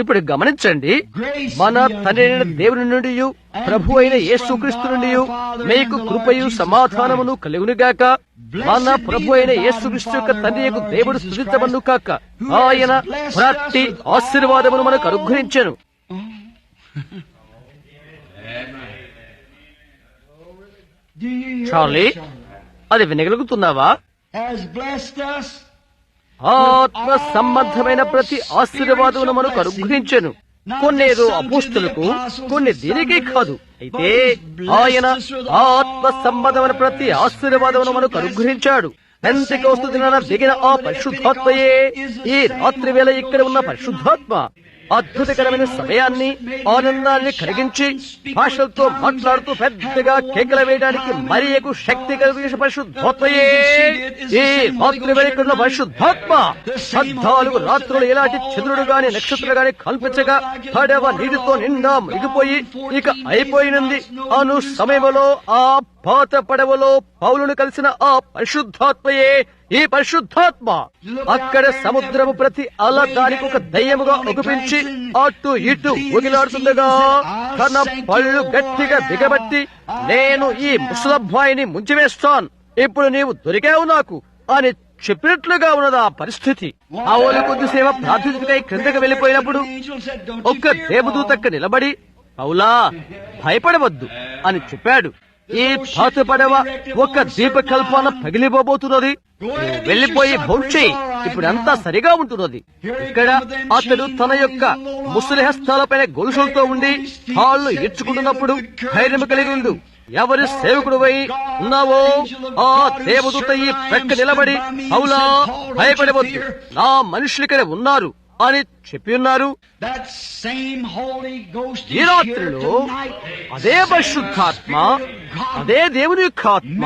ఇప్పుడు గమనించండి మన తండ్రి. దేవుని నుండి ప్రభు అయిన యేసుక్రీస్తు నుండి మీకు కృపయు సమాధానమును కలుగునుగాక మన ప్రభు అయిన యేసుక్రీస్తు యొక్క తండ్రి యొక్క దేవుడు స్థుతించబడును కాక ఆయన ప్రతి ఆశీర్వాదమును మనకు అనుగ్రహించాను Charlie? అది వినగలుగుతున్నావా. ఆత్మ సంబంధమైన ప్రతి ఆశీర్వాదమును మనకు అనుగ్రహించాను. కొన్ని ఏదో అపోస్తులకు కొన్ని దీనికి కాదు. అయితే ఆయన ఆత్మ సంబంధమైన ప్రతి ఆశీర్వాదమును మనకు అనుగ్రహించాడు. పెంతెకోస్తు దినాన దిగిన ఆ పరిశుద్ధాత్మయే ఈ రాత్రి వేళ ఇక్కడ ఉన్న పరిశుద్ధాత్మ. అద్భుతకరమైన సమయాన్ని ఆనందాన్ని కలిగించి భాషలతో మాట్లాడుతూ పెద్దగా కేకల వేయడానికి మరియకు శక్తి కలిగించిన పరిశుద్ధోత్మయే. ఈ రాత్రి పరిశుద్ధాత్మ పద్నాలుగు రాత్రులు ఎలాంటి చంద్రుడు గాని నక్షత్రులు గాని కల్పించగా పడవ నీటితో నిండా మునిగిపోయి ఇక అయిపోయినంది. అను సమయంలో ఆ పాత పడవలో పౌలును కలిసిన ఆ పరిశుద్ధాత్మయే. ఈ పరిశుద్ధాత్మ అక్కడ సముద్రము ప్రతి అల దానికి ఒక దయ్యముగా ఒగిపించి అటు ఇటు ఉగిలాడుతుండగా తన పళ్ళు గట్టిగా దిగబట్టి నేను ఈ ముసలబ్బాయిని ముంచివేస్తాను. ఇప్పుడు నీవు దొరికావు నాకు అని చెప్పినట్లుగా ఉన్నది ఆ పరిస్థితి. ఆవులు కొద్దిసేవ ప్రార్థించకై క్రిందకి వెళ్ళిపోయినప్పుడు ఒక్క దేవదూత నిలబడి పౌలా భయపడవద్దు అని చెప్పాడు. ఈ పాత పడవ ఒక దీపకల్పాన పగిలిపోబోతున్నది. నువ్వు వెళ్ళిపోయి ఇప్పుడు అంతా సరిగా ఉంటున్నది. ఇక్కడ అతడు తన యొక్క ముసలిహస్తాలపైన గొలుసులతో ఉండి కాళ్ళు ఇచ్చుకుంటున్నప్పుడు ధైర్యం కలిగి ఉండు. ఎవరి సేవకుడు ఉన్నావో ఆ దేవదూత ఈ ప్రక్క నిలబడి అవులా భయపడవద్దు. నా మనుషులు ఇక్కడ ఉన్నారు. అని చెప్పి ఉన్నారు ఈ రాత్రిలో. అదే పరిశుద్ధాత్మ అదే దేవుని యొక్క ఆత్మ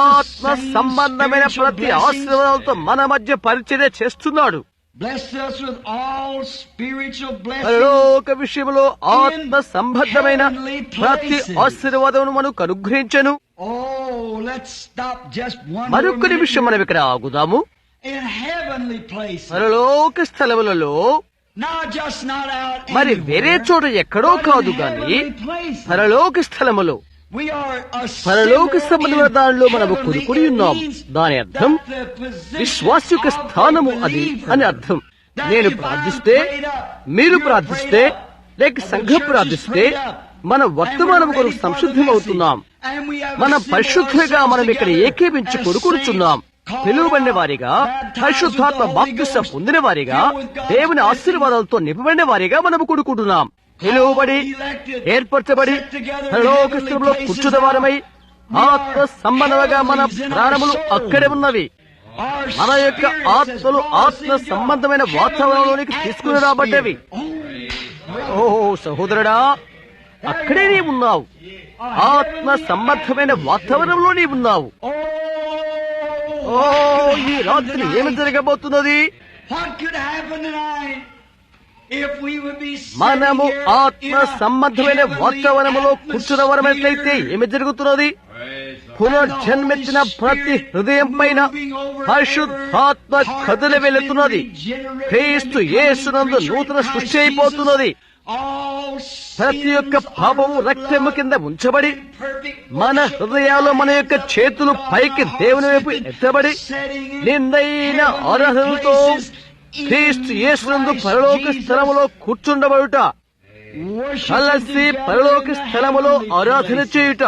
ఆత్మ సంబంధమైన ప్రతి ఆశీర్వాదాలతో మన మధ్య పరిచర్య చేస్తున్నాడు. పరలోక విషయంలో ఆత్మ సంబద్ధమైన ప్రతి ఆశీర్వాదమును మనకు అనుగ్రహించను Oh, మరొక నిమిషం మనం ఇక్కడ ఆగుదాము. పరలోక స్థలములలో మరి వేరే చోట ఎక్కడో కాదు గాని పరలోక స్థలములో పరలోక స్థలముల దానిలో మనము కొనుకుని ఉన్నాం. దాని అర్థం విశ్వాస స్థానము అది అని అర్థం. నేను ప్రార్థిస్తే మీరు ప్రార్థిస్తే లేక సంఘం ప్రార్థిస్తే మన వర్తమానం కొరకు సంశుద్ధం అవుతున్నాం మన పరిశుద్ధంగా మనం ఇక్కడ ఏకీపించి కొడుకుడుచున్నాం పిలువబడిన వారిగా పరిశుద్ధాత్మ with పొందిన వారిగా దేవుని ఆశీర్వాదాలతో నింపబడిన వారిగా మనము కూడుకుంటున్నాం. పిలువబడి ఏర్పరచబడి set ఆత్మ సంబంధంగా మన ప్రాణములు అక్కడే ఉన్నవి. మన యొక్క ఆత్మలు ఆత్మ సంబంధమైన వాతావరణంలోనికి తీసుకుని రాబడ్డవి. ఓ సహోదరుడా అక్కడే నీ ఉన్నావు. ఆత్మ సంబంధమైన వాతావరణంలో నీ ఉన్నావు. ఓ ఈ రాత్రి ఏమి జరగబోతున్నది? మనము ఆత్మ సంబంధమైన వాతావరణంలో కూర్చున్నవరమైతే ఏమి జరుగుతున్నది? పునర్జన్మెత్తిన ప్రతి హృదయం పైన పరిశుద్ధాత్మ కదిలి వెళుతున్నది. క్రీస్తు యేసునందు నూతన సృష్టి అయిపోతున్నది. ప్రతి ఒక్క పాపము రక్తము కింద ఉంచబడి మన హృదయాలు మన యొక్క చేతులు పైకి దేవుని వైపు ఎత్తబడి నిందైన అర్హతతో క్రీస్తు యేసునందు పరలోక స్థలములో కూర్చుండబడుట కలసి పరలోక స్థలములో ఆరాధన చేయుట.